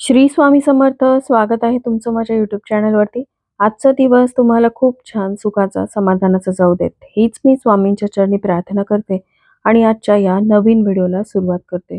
श्री स्वामी समर्थ स्वागत आहे तुमचं माझ्या युट्यूब चॅनलवरती आजचा दिवस तुम्हाला खूप छान सुखाचा समाधानाचा जाऊ देत. हीच मी स्वामींच्या चरणी प्रार्थना करते आणि आजच्या या नवीन व्हिडिओला सुरुवात करते.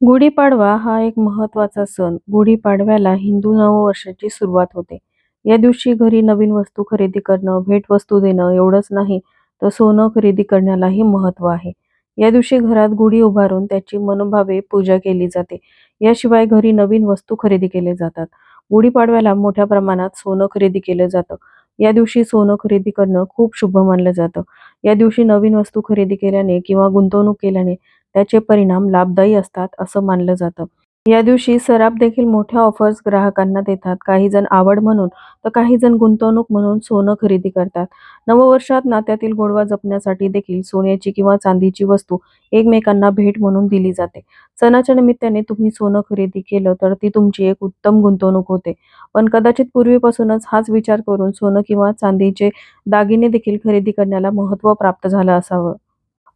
गुढीपाडवा हा एक महत्त्वाचा सण. गुढीपाडव्याला हिंदू नववर्षाची सुरुवात होते. या दिवशी घरी नवीन वस्तू खरेदी करणं भेटवस्तू देणं एवढंच नाही तर सोनं खरेदी करण्यालाही महत्त्व आहे. या दिवशी घरात गुढी उभारून त्याची मनोभावे पूजा केली जाते. याशिवाय घरी नवीन वस्तू खरेदी केले जातात. गुढीपाडव्याला मोठ्या प्रमाणात सोनं खरेदी केलं जातं. या दिवशी सोनं खरेदी करणं खूप शुभ मानलं जातं. या दिवशी नवीन वस्तू खरेदी केल्याने किंवा गुंतवणूक केल्याने त्याचे परिणाम लाभदायी असतात असं मानलं जातं. या दिवशी सराफ देखील मोठ्या ऑफर्स ग्राहकांना देतात. काही जण आवड म्हणून तर काही जण गुंतवणूक म्हणून सोनं खरेदी करतात. नववर्षात नात्यातील गोडवा जपण्यासाठी देखील सोन्याची किंवा चांदीची वस्तू एकमेकांना भेट म्हणून दिली जाते. सणाच्या निमित्ताने तुम्ही सोनं खरेदी केलं तर ती तुमची एक उत्तम गुंतवणूक होते. पण कदाचित पूर्वीपासूनच हाच विचार करून सोनं किंवा चांदीचे दागिने देखील खरेदी करण्याला महत्त्व प्राप्त झालं असावं.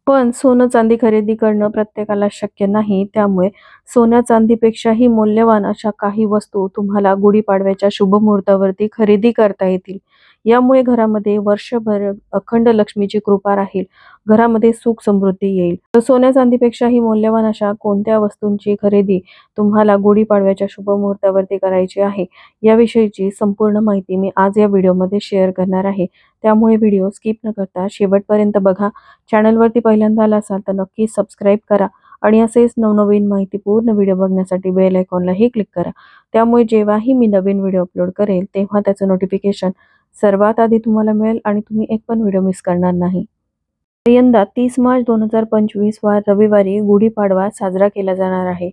पण सोनं चांदी खरेदी करणं प्रत्येकाला शक्य नाही. त्यामुळे सोन्या चांदीपेक्षाही मौल्यवान अशा काही वस्तू तुम्हाला गुढीपाडव्याच्या शुभ मुहूर्तावरती खरेदी करता येतील. यामुळे घरामध्ये वर्षभर अखंड लक्ष्मीची कृपा राहील. घरामध्ये सुख समृद्धी येईल. तर सोन्या चांदीपेक्षाही मौल्यवान अशा कोणत्या वस्तूंची खरेदी तुम्हाला गुढीपाडव्याच्या शुभ मुहूर्तावरती करायची आहे याविषयीची संपूर्ण माहिती मी आज या व्हिडिओमध्ये शेअर करणार आहे. त्यामुळे व्हिडिओ स्किप न करता शेवटपर्यंत बघा. चॅनलवरती पहिल्यांदा आला असाल तर नक्की सबस्क्राईब करा आणि असेच नवनवीन माहिती पूर्ण व्हिडिओ बघण्यासाठी बेल आयकॉनलाही क्लिक करा. त्यामुळे जेव्हाही मी नवीन व्हिडिओ अपलोड करेल तेव्हा त्याचं नोटिफिकेशन सर्वात आधी तुम्हाला मिळेल आणि तुम्ही एक पण व्हिडिओ मिस करणार नाही. यंदा तीस मार्च दोन हजार पंचवीस वार रविवारी गुढीपाडवा साजरा केला जाणार आहे.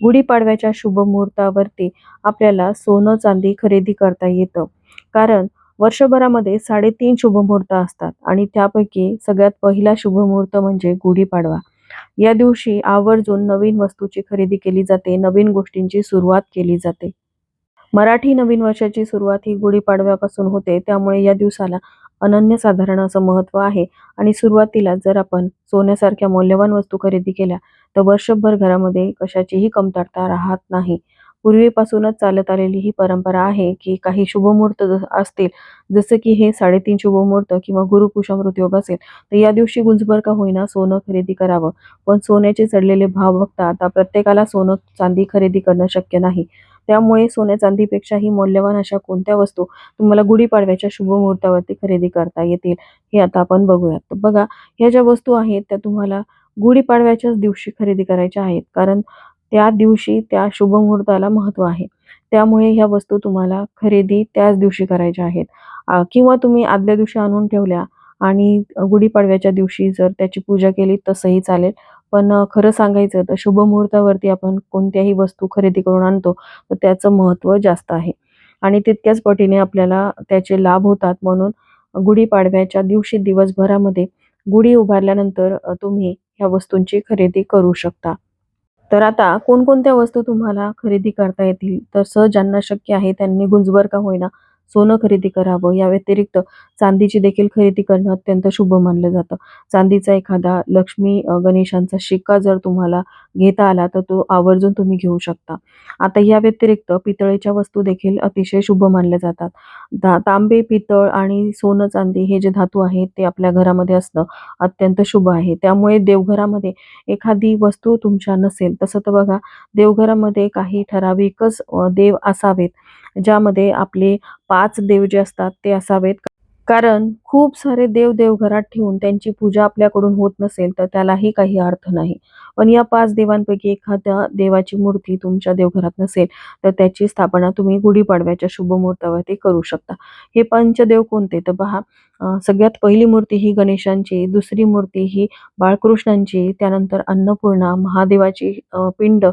गुढीपाडव्याच्या शुभ मुहूर्तावरती आपल्याला सोनं चांदी खरेदी करता येतं. कारण वर्षभरामध्ये साडेतीन शुभमुहूर्त असतात आणि त्यापैकी सगळ्यात पहिला शुभमुहूर्त म्हणजे गुढीपाडवा. या दिवशी आवर्जून नवीन वस्तूची खरेदी केली जाते नवीन गोष्टींची सुरुवात केली जाते. मराठी नवीन वर्षाची सुरुवात ही गुढीपाडव्यापासून होते त्यामुळे या दिवसाला अनन्यसाधारण असं महत्त्व आहे आणि सुरुवातीला जर आपण सोन्यासारख्या मौल्यवान वस्तू खरेदी केल्या तर वर्षभर घरामध्ये कशाचीही कमतरता राहत नाही. पूर्वीपासूनच चालत आलेली ही परंपरा आहे की काही शुभमुहूर्त असतील जसं की हे साडेतीन शुभमुहूर्त किंवा गुरुपुषामृत योग असेल तर या दिवशी गुंजभर का होईना सोनं खरेदी करावं. पण सोन्याचे चढलेले भाव बघता आता प्रत्येकाला सोनं चांदी खरेदी करणं शक्य नाही. त्यामुळे सोन्या चांदीपेक्षाही मौल्यवान अशा कोणत्या वस्तू तुम्हाला गुढीपाडव्याच्या शुभ मुहूर्तावरती खरेदी करता येतील हे आता आपण बघूयात. तर बघा ह्या ज्या वस्तू आहेत त्या तुम्हाला गुढीपाडव्याच्याच दिवशी खरेदी करायच्या आहेत. कारण त्या दिवशी त्या शुभमुहूर्ताला महत्त्व आहे. त्यामुळे ह्या वस्तू तुम्हाला खरेदी त्याच दिवशी करायच्या आहेत. किंवा तुम्ही आदल्या दिवशी आणून ठेवल्या आणि गुढीपाडव्याच्या दिवशी जर त्याची पूजा केली तसंही चालेल. पण खरं सांगायचं तर शुभ मुहूर्तावरती आपण कोणत्याही वस्तू खरेदी करून आणतो तर त्याचं महत्त्व जास्त आहे. आणि तितक्याच पटीने आपल्याला त्याचे लाभ होतात म्हणून गुढीपाडव्याच्या दिवशी दिवसभरामध्ये गुढी उभारल्यानंतर तुम्ही ह्या वस्तूंची खरेदी करू शकता. तर आता कोणकोणत्या वस्तू तुम्हाला खरेदी करता येतील? तर सहज ज्यांना शक्य आहे त्यांनी गुंजबर का होईना? सोनं खरेदी करावं या व्यतिरिक्त चांदीची देखील खरेदी करणं अत्यंत शुभ मानलं जातं. चांदीचा एखादा लक्ष्मी गणेशांचा शिक्का जर तुम्हाला घेता आला तर तो आवर्जून तुम्ही घेऊ शकता. आता या व्यतिरिक्त पितळेच्या वस्तू देखील अतिशय शुभ मानल्या जातात. तांबे पितळ आणि सोनं चांदी हे जे धातू आहेत ते आपल्या घरामध्ये असणं अत्यंत शुभ आहे. त्यामुळे देवघरामध्ये एखादी वस्तू तुमच्या नसेल तसं तर बघा देवघरामध्ये काही ठराविकच देव असावेत. ज्यामध्ये आपले पाच देव जे असतात ते असावेत. कारण खूप सारे देव देवघरात ठेवून त्यांची पूजा आपल्याकडून होत नसेल तर त्यालाही काही अर्थ नाही. पण या पाच देवांपैकी एखाद्या देवाची मूर्ती तुमच्या देवघरात नसेल तर त्याची स्थापना तुम्ही गुढीपाडव्याच्या शुभ मुहूर्तावरती करू शकता. हे पंचदेव कोणते? तर पहा सगळ्यात पहिली मूर्ती ही गणेशांची दुसरी मूर्ती ही बाळकृष्णांची त्यानंतर अन्नपूर्णा महादेवाची पिंड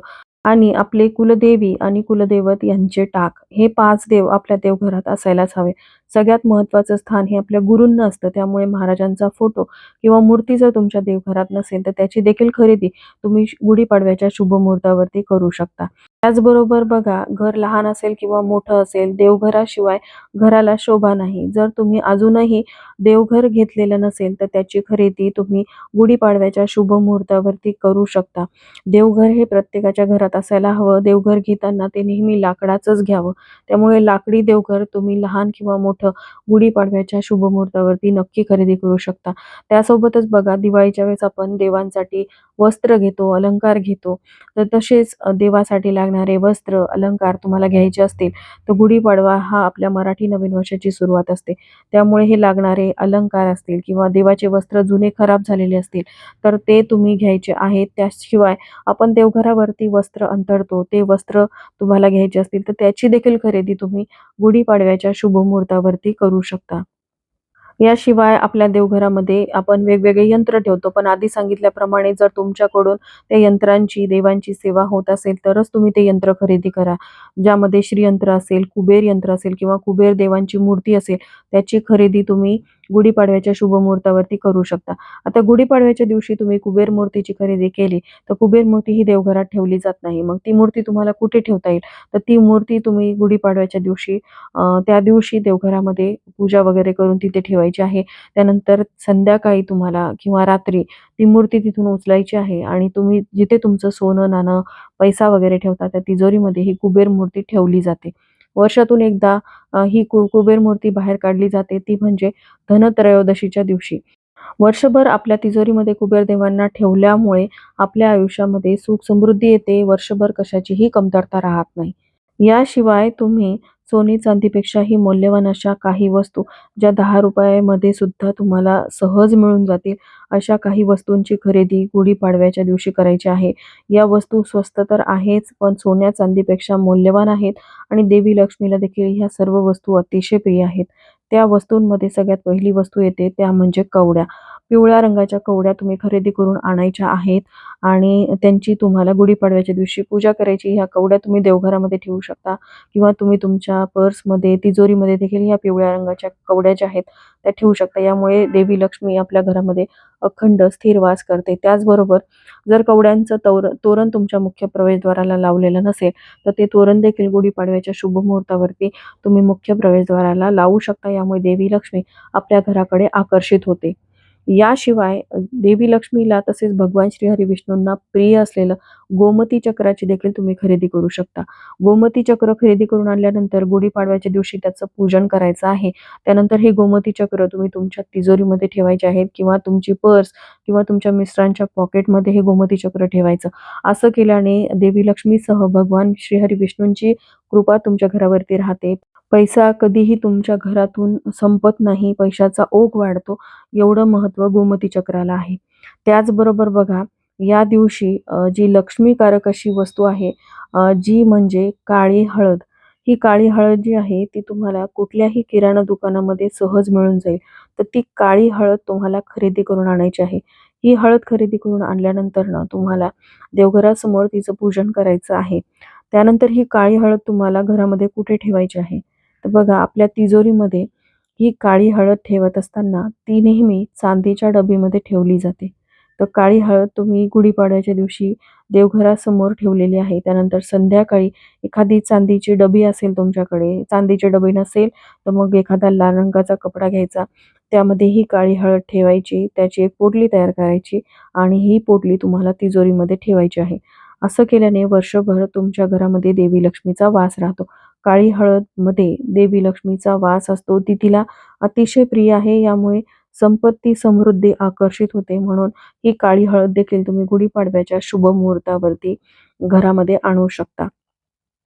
आणि आपले कुलदेवी आणि कुलदैवत यांचे टाक. हे पाच देव आपल्या देवघरात असायलाच हवे. सगळ्यात महत्त्वाचं स्थान हे आपल्या गुरूंना असतं. त्यामुळे महाराजांचा फोटो किंवा मूर्ती जर तुमच्या देवघरात नसेल तर त्याची देखील खरेदी तुम्ही गुढीपाडव्याच्या शुभ मुहूर्तावरती करू शकता. त्याचबरोबर बघा घर लहान असेल किंवा मोठं असेल देवघराशिवाय घराला शोभा नाही. जर तुम्ही अजूनही देवघर घेतलेलं नसेल तर त्याची खरेदी तुम्ही गुढीपाडव्याच्या शुभ मुहूर्तावरती करू शकता. देवघर हे प्रत्येकाच्या घरात असायला हवं. देवघर घेताना ते नेहमी लाकडाचंच घ्यावं. त्यामुळे लाकडी देवघर तुम्ही लहान किंवा मोठं गुढीपाडव्याच्या शुभ मुहूर्तावरती नक्की खरेदी करू शकता. त्यासोबतच बघा दिवाळीच्या वेळेस आपण देवांसाठी वस्त्र घेतो अलंकार घेतो. तर तसेच देवासाठी लागणारे वस्त्र अलंकार तुम्हाला घ्यायचे असतील तर गुढीपाडवा हा आपल्या मराठी नवीन वर्षाची सुरुवात असते. त्यामुळे हे लागणारे अलंकार असतील किंवा देवाचे वस्त्र जुने खराब झालेले असतील तर ते तुम्ही घ्यायचे आहेत. त्याशिवाय आपण देवघरावरती वस्त्र अंतरतो ते वस्त्र तुम्हाला घ्यायचे असतील तर त्याची देखील खरेदी तुम्ही गुढीपाडव्याच्या शुभ मुहूर्तावरती करू शकता. याशिवाय आपल्या देवघरामध्ये आपण वेगवेगळे यंत्र ठेवतो. पण आधी सांगितल्याप्रमाणे जर तुमच्याकडून त्या यंत्रांची देवांची सेवा होत असेल तरच तुम्ही ते यंत्र खरेदी करा. ज्यामध्ये श्रीयंत्र असेल कुबेर यंत्र असेल किंवा कुबेर देवांची मूर्ती असेल त्याची खरेदी तुम्ही गुढीपाडव्याच्या शुभ मुहूर्तावरती करू शकता. आता गुढीपाडव्याच्या दिवशी तुम्ही कुबेर मूर्तीची खरेदी केली तर कुबेर मूर्ती ही देवघरात ठेवली जात नाही. मग ती मूर्ती तुम्हाला कुठे ठेवता येईल? तर ती मूर्ती तुम्ही गुढीपाडव्याच्या दिवशी त्या दिवशी देवघरामध्ये पूजा वगैरे करून तिथे ठेवायची आहे. त्यानंतर संध्याकाळी तुम्हाला किंवा रात्री ती मूर्ती तिथून उचलायची आहे आणि तुम्ही जिथे तुमचं सोनं नाणं पैसा वगैरे ठेवता त्या तिजोरीमध्ये ही कुबेर मूर्ती ठेवली जाते. वर्षातून एकदा ही कु कुबेर मूर्ती बाहेर काढली जाते. ती म्हणजे धनत्रयोदशीच्या दिवशी. वर्षभर आपल्या तिजोरीमध्ये कुबेर देवांना ठेवल्यामुळे आपल्या आयुष्यामध्ये सुख समृद्धी येते. वर्षभर कशाचीही कमतरता राहत नाही. याशिवाय तुम्ही सोने चांदीपेक्षाही मौल्यवान अशा काही वस्तू ज्या दहा रुपयामध्ये सुद्धा तुम्हाला सहज मिळून जातील अशा काही वस्तूंची खरेदी गुढीपाडव्याच्या दिवशी करायची आहे. या वस्तू स्वस्त तर आहेच पण सोन्या चांदीपेक्षा मौल्यवान आहेत आणि देवी लक्ष्मीला देखील ह्या सर्व वस्तू अतिशय प्रिय आहेत. त्या वस्तूंमध्ये सगळ्यात पहिली वस्तू येते त्या म्हणजे कवड्या. पिवळ्या रंगाच्या कवड्या तुम्ही खरेदी करून आणायच्या आहेत आणि त्यांची तुम्हाला गुढीपाडव्याच्या दिवशी पूजा करायची ह्या कवड्या तुम्ही देवघरामध्ये ठेवू शकता किंवा तुम्ही तुमच्या पर्समध्ये तिजोरीमध्ये देखील ह्या पिवळ्या रंगाच्या कवड्या ज्या आहेत त्या ठेवू शकता. यामुळे देवी लक्ष्मी आपल्या घरामध्ये अखंड स्थिर वास करते. त्याचबरोबर जर कवड्यांचं तोर तोरण तुमच्या मुख्य प्रवेशद्वाराला लावलेलं नसेल तर ते तोरण देखील गुढीपाडव्याच्या शुभ मुहूर्तावरती तुम्ही मुख्य प्रवेशद्वाराला लावू शकता. यामुळे देवी लक्ष्मी आपल्या घराकडे आकर्षित होते. याशिवाय देवी लक्ष्मीला तसेच भगवान श्री हरी विष्णूंना प्रिय असलेलं गोमती चक्राची देखील तुम्ही खरेदी करू शकता. गोमती चक्र खरेदी करून आणल्यानंतर गुढीपाडव्याच्या दिवशी त्याचं पूजन करायचं आहे. त्यानंतर हे गोमती चक्र तुम्ही तुमच्या तिजोरीमध्ये ठेवायचे आहेत किंवा तुमची पर्स किंवा तुमच्या मिस्टरांच्या पॉकेटमध्ये हे गोमती चक्र ठेवायचं. असं केल्याने देवी लक्ष्मीसह भगवान श्रीहरी विष्णूंची कृपा तुमच्या घरावरती राहते. पैसा कधीही तुमच्या घरातून संपत नाही पैशाचा ओघ वाढतो एवढं महत्त्व गोमती चक्राला आहे. त्याचबरोबर बघा या दिवशी जी लक्ष्मीकारक अशी वस्तू आहे जी म्हणजे काळी हळद. ही काळी हळद जी आहे ती तुम्हाला कुठल्याही किराणा दुकानामध्ये सहज मिळून जाईल. तर ती काळी हळद तुम्हाला खरेदी करून आणायची आहे. ही हळद खरेदी करून आणल्यानंतर ना तुम्हाला देवघरासमोर तिचं पूजन करायचं आहे. त्यानंतर ही काळी हळद तुम्हाला घरामध्ये कुठे ठेवायची आहे? तर बघा आपल्या तिजोरीमध्ये ही काळी हळद ठेवत असताना ती नेहमी चांदीच्या डबीमध्ये ठेवली जाते. तर काळी हळद तुम्ही गुढीपाड्याच्या दिवशी देवघरासमोर ठेवलेली आहे. त्यानंतर संध्याकाळी एखादी चांदीची डबी असेल तुमच्याकडे चांदीची डबी नसेल तर मग एखादा लाल रंगाचा कपडा घ्यायचा. त्यामध्ये ही काळी हळद ठेवायची त्याची एक पोटली तयार करायची आणि ही पोटली तुम्हाला तिजोरीमध्ये ठेवायची आहे. असं केल्याने वर्षभर तुमच्या घरामध्ये देवी लक्ष्मीचा वास राहतो. काळी हळदमध्ये देवी लक्ष्मीचा वास असतो. ती तिला अतिशय प्रिय आहे. यामुळे संपत्ती समृद्धी आकर्षित होते. म्हणून ही काळी हळद देखील तुम्ही गुढीपाडव्याच्या शुभ मुहूर्तावरती घरामध्ये आणू शकता.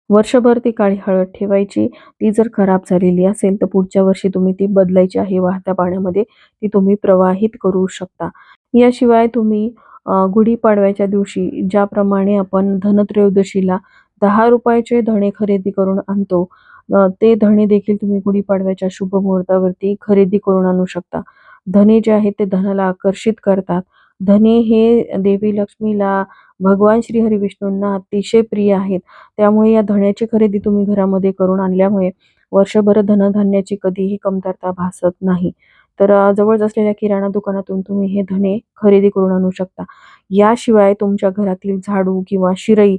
वर्षभर ती काळी हळद ठेवायची. ती जर खराब झालेली असेल तर पुढच्या वर्षी तुम्ही ती बदलायची आहे. वाहत्या पाण्यामध्ये ती तुम्ही प्रवाहित करू शकता. याशिवाय तुम्ही गुढीपाडव्याच्या दिवशी ज्याप्रमाणे आपण धनत्रयोदशीला दहा रुपयाचे धणे खरेदी करून आणतो. ते धणे देखील तुम्ही गुढीपाडव्याच्या शुभ मुहूर्तावरती खरेदी करून आणू शकता. धने जे आहेत ते धनाला आकर्षित करतात. धने हे देवी लक्ष्मीला भगवान श्री हरी विष्णूंना अतिशय प्रिय आहेत. त्यामुळे या धण्याची खरेदी तुम्ही घरामध्ये करून आणल्यामुळे वर्षभर धनधान्याची कधीही कमतरता भासत नाही. तर जवळच असलेल्या किराणा दुकानातून तुम्ही हे धणे खरेदी करून आणू शकता. याशिवाय तुमच्या घरातील झाडू किंवा शिरई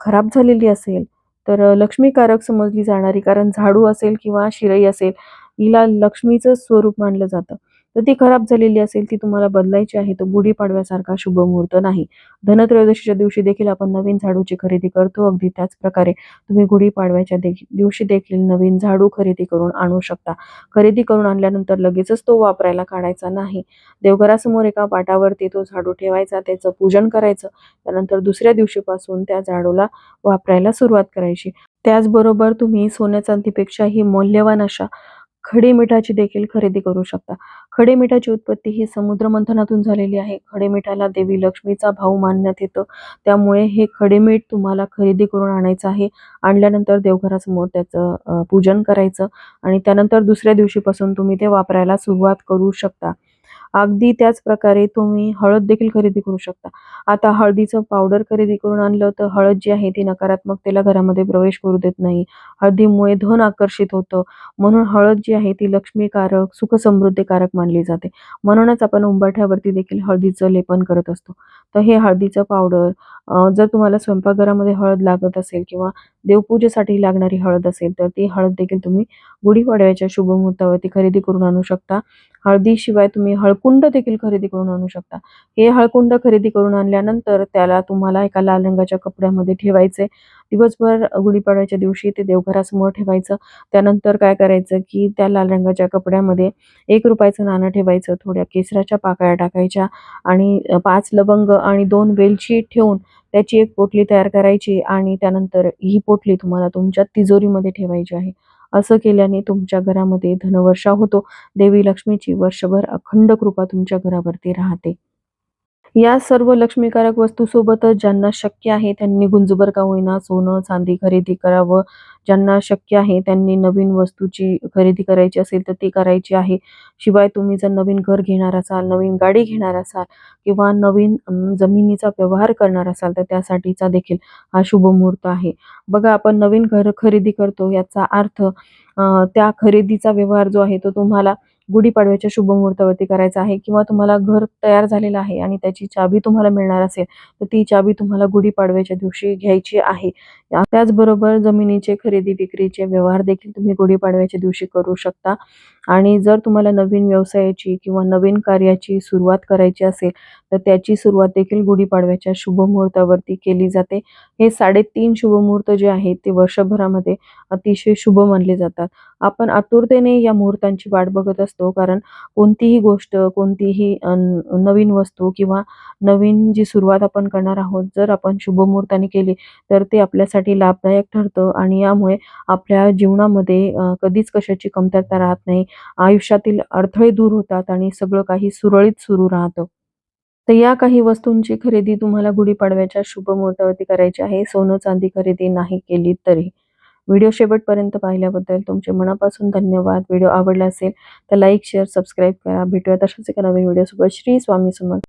खराब झालेली असेल तर लक्ष्मीकारक समजली जाणारी कारण झाडू असेल किंवा शिरई असेल हिला लक्ष्मीचं स्वरूप मानलं जातं. तर ती खराब झालेली असेल ती तुम्हाला बदलायची आहे तर गुढीपाडव्यासारखा शुभ मुहूर्त नाही. धनत्रयोदशीच्या दिवशी देखील आपण नवीन झाडूची खरेदी करतो. अगदी त्याच प्रकारे तुम्ही गुढीपाडव्याच्या दिवशी देखील नवीन झाडू खरेदी करून आणू शकता. खरेदी करून आणल्यानंतर लगेचच तो वापरायला काढायचा नाही. देवघरासमोर एका पाटावरती तो झाडू ठेवायचा त्याचं पूजन करायचं त्यानंतर दुसऱ्या दिवशीपासून त्या झाडूला वापरायला सुरुवात करायची. त्याचबरोबर तुम्ही सोन्या चांदीपेक्षाही मौल्यवान अशा खडे मिठाची देखील खरेदी करू शकता. खडे मिठाची उत्पत्ती ही समुद्र मंथनातून झालेली आहे. खडे मिठाला देवी लक्ष्मीचा भाऊ मानण्यात येतो. त्यामुळे हे खडे मीठ तुम्हाला खरेदी करून आणायचं आहे. आणल्यानंतर देवघरासमोर त्याचं पूजन करायचं आणि त्यानंतर दुसऱ्या दिवशीपासून तुम्ही ते वापरायला सुरुवात करू शकता. अगदी त्याच प्रकारे तुम्ही हळद देखील खरेदी करू शकता. आता हळदीचं पावडर खरेदी करून आणलं तर हळद जी आहे ती नकारात्मकतेला घरामध्ये प्रवेश करू देत नाही. हळदीमुळे धन आकर्षित होतं. म्हणून हळद जी आहे ती लक्ष्मीकारक सुखसमृद्धीकारक मानली जाते. म्हणूनच आपण उंबरठ्यावरती देखील हळदीचं लेपन करत असतो. तर हे हळदीचं पावडर जर तुम्हाला स्वयंपाकघरामध्ये हळद लागत असेल किंवा देवपूजेसाठी लागणारी हळद असेल तर ती हळद देखील तुम्ही गुढीपाडव्याच्या शुभ मुहूर्तावरती खरेदी करून आणू शकता. हळदीशिवाय तुम्ही हळकुंड देखील खरेदी करून आणू शकता. हे हळकुंड खरेदी करून आणल्यानंतर त्याला तुम्हाला एका लाल रंगाच्या कपड्यामध्ये ठेवायचे. दिवसभर गुढीपाडव्याच्या दिवशी ते देवघरासमोर ठेवायचं. त्यानंतर काय करायचं की त्या लाल रंगाच्या कपड्यामध्ये एक रुपयाचं नाणं ठेवायचं थोड्या केसराच्या पाकळ्या टाकायच्या आणि पाच लवंग आणि दोन वेलची ठेवून त्याची एक पोटली तयार करायची आणि त्यानंतर ही पोटली तुम्हाला तुमच्या तिजोरीमध्ये ठेवायची आहे. असं केल्याने तुमच्या घरामध्ये धनवर्षा होतो. देवी लक्ष्मीची वर्षभर अखंड कृपा तुमच्या घरावरती राहते. या सर्व लक्ष्मीकारक वस्तूसोबतच ज्यांना शक्य आहे त्यांनी गुंजबर का होईना सोनं चांदी खरेदी करावं. ज्यांना शक्य आहे त्यांनी नवीन वस्तूची खरेदी करायची असेल तर ती करायची आहे. शिवाय तुम्ही जर नवीन घर घेणार असाल नवीन गाडी घेणार असाल किंवा नवीन जमिनीचा व्यवहार करणार असाल तर त्यासाठीचा देखील हा शुभ मुहूर्त आहे. बघा आपण नवीन घर खरेदी करतो याचा अर्थ त्या खरेदीचा व्यवहार जो आहे तो तुम्हाला गुढीपाडव्याच्या शुभ मुहूर्तावरती करायचा आहे किंवा तुम्हाला घर तयार झालेलं आहे आणि त्याची चाबी तुम्हाला मिळणार असेल तर ती चाबी तुम्हाला गुढीपाडव्याच्या दिवशी घ्यायची आहे. त्याचबरोबर जमिनीचे खरेदी विक्रीचे व्यवहार देखील तुम्ही गुढीपाडव्याच्या दिवशी करू शकता. आणि जर तुम्हाला नवीन व्यवसायाची किंवा नवीन कार्याची सुरुवात करायची असेल तर त्याची सुरुवात देखील गुढीपाडव्याच्या शुभ मुहूर्तावरती केली जाते. हे साडेतीन शुभ मुहूर्त जे आहेत ते वर्षभरामध्ये अतिशय शुभ मानले जातात. आपण आतुरतेने या मुहूर्तांची वाट बघत असतो. कारण कोणतीही गोष्ट कोणतीही नवीन वस्तू किंवा नवीन जी सुरुवात आपण करणार आहोत जर आपण शुभ मुहूर्ताने केली तर ते आपल्यासाठी लाभदायक ठरतं आणि यामुळे आपल्या जीवनामध्ये कधीच कशाची कमतरता राहत नाही. आयुष्यातील अडथळे दूर होतात आणि सगळं काही सुरळीत सुरू राहतं. तर या काही वस्तूंची खरेदी तुम्हाला गुढीपाडव्याच्या शुभ मुहूर्तावरती करायची आहे. सोनं चांदी खरेदी नाही केली तरी. व्हिडिओ शेवटपर्यंत पाहिल्याबद्दल तुमचे मनापासून धन्यवाद. व्हिडिओ आवडला असेल तर लाईक शेअर सबस्क्राईब करा. भेटूया तशाच एका नवीन व्हिडिओसोबत. श्री स्वामी समर्थ.